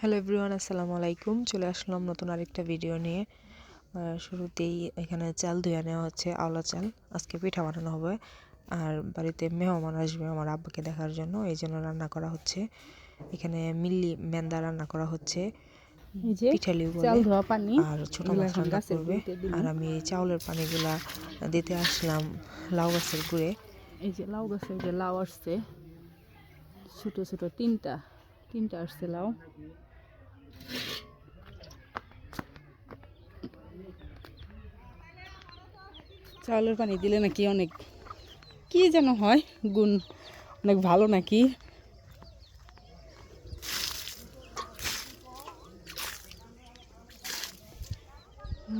Hello everyone আসসালামু আলাইকুম। চলে আসলাম নতুন আরেকটা ভিডিও নিয়ে। শুরুতেই এখানে চাল ধুয়ে নেওয়া হচ্ছে আওলা চাল। আজকে পিঠা বানানো হবে। আর বাড়িতে মেহমান আসবে আমার আব্বাকে দেখার জন্য এই জন্য রান্না করা হচ্ছে। এখানে মিল্লি মেন্দা রান্না করা হচ্ছে। পিঠালি বলে। পানি আর ছোট মাছ রান্না করবে। আর আমি এই চাউলের পানিগুলা দিতে আসলাম লাউ গাছের গুঁড়ে। এই যে লাউ গাছে যে লাউ আসছে ছোট ছোট তিনটা তিনটা আসছে লাউ। চাউলের পানি দিলে নাকি অনেক কি যেন হয়? গুণ অনেক ভালো নাকি?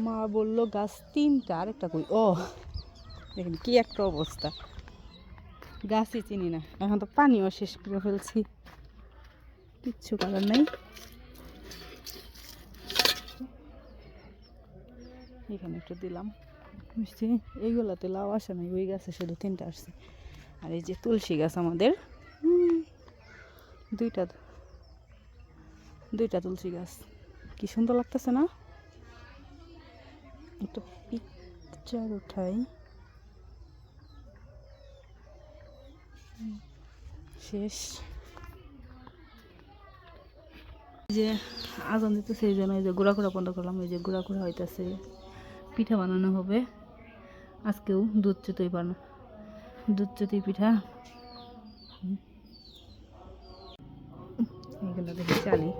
মা বলল, গাছ তিনটা, আরেকটা কই? ও, দেখেন কি একটা অবস্থা। গাছই চিনি না। এখন তো পানিও শেষ করে ফেলছি। কিচ্ছু করার নাই। এখানে একটু দিলাম। বুঝছি? এইগুলাতে লাউ আসে নাই, ওই গাছে শুধু তিনটা আসছে। আর এই যে তুলসী গাছ আমাদের দুইটা দুইটা তুলসী গাছ। কি সুন্দর লাগতেছে না? একটু পিকচার উঠাই। শেষ। যে আজান দিতেছে, এই জন্য এই যে গুঁড়া বন্ধ করলাম, এই যে গুঁড়া হইতেছে। পিঠা বানানো হবে আজকেও দুধ চুতই বানা দুধ চুতই পিঠা। এগুলো দেখি চালি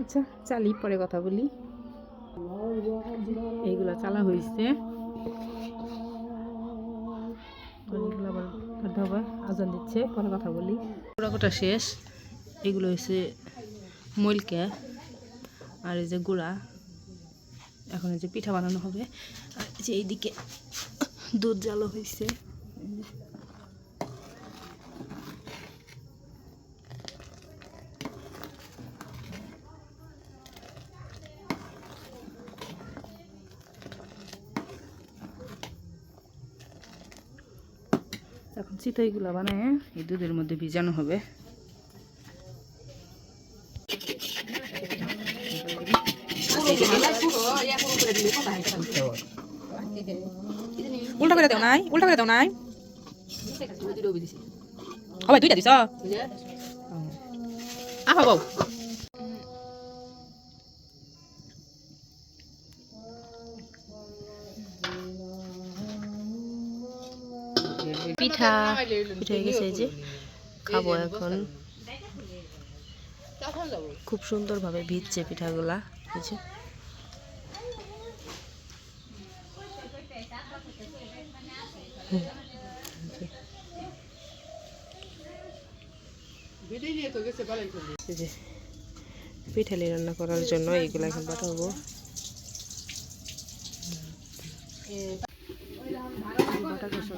আচ্ছা চালি, পরে কথা বলি। এইগুলা চালা হয়েছে আজান দিচ্ছে, পরে কথা বলি। গুঁড়া শেষ। এগুলো হয়েছে মইলকে আর এই যে গুঁড়া। এখন এই যে পিঠা বানানো হবে। আর যে এইদিকে দুধ জ্বালো হয়েছে এখন চিতইগুলো বানায় এই দুধের মধ্যে ভিজানো হবে। উল্টা করে দাও নাই উল্টা করে দাও নাই। হবে দুইটা দিছ? আহ বাবু পিঠা পিঠা হয়ে গেছে যে খাব এখন। খুব সুন্দরভাবে ভিজছে পিঠাগুলা যে পিঠালি রান্না করার জন্য এইগুলো এখন পাঠাবো। que son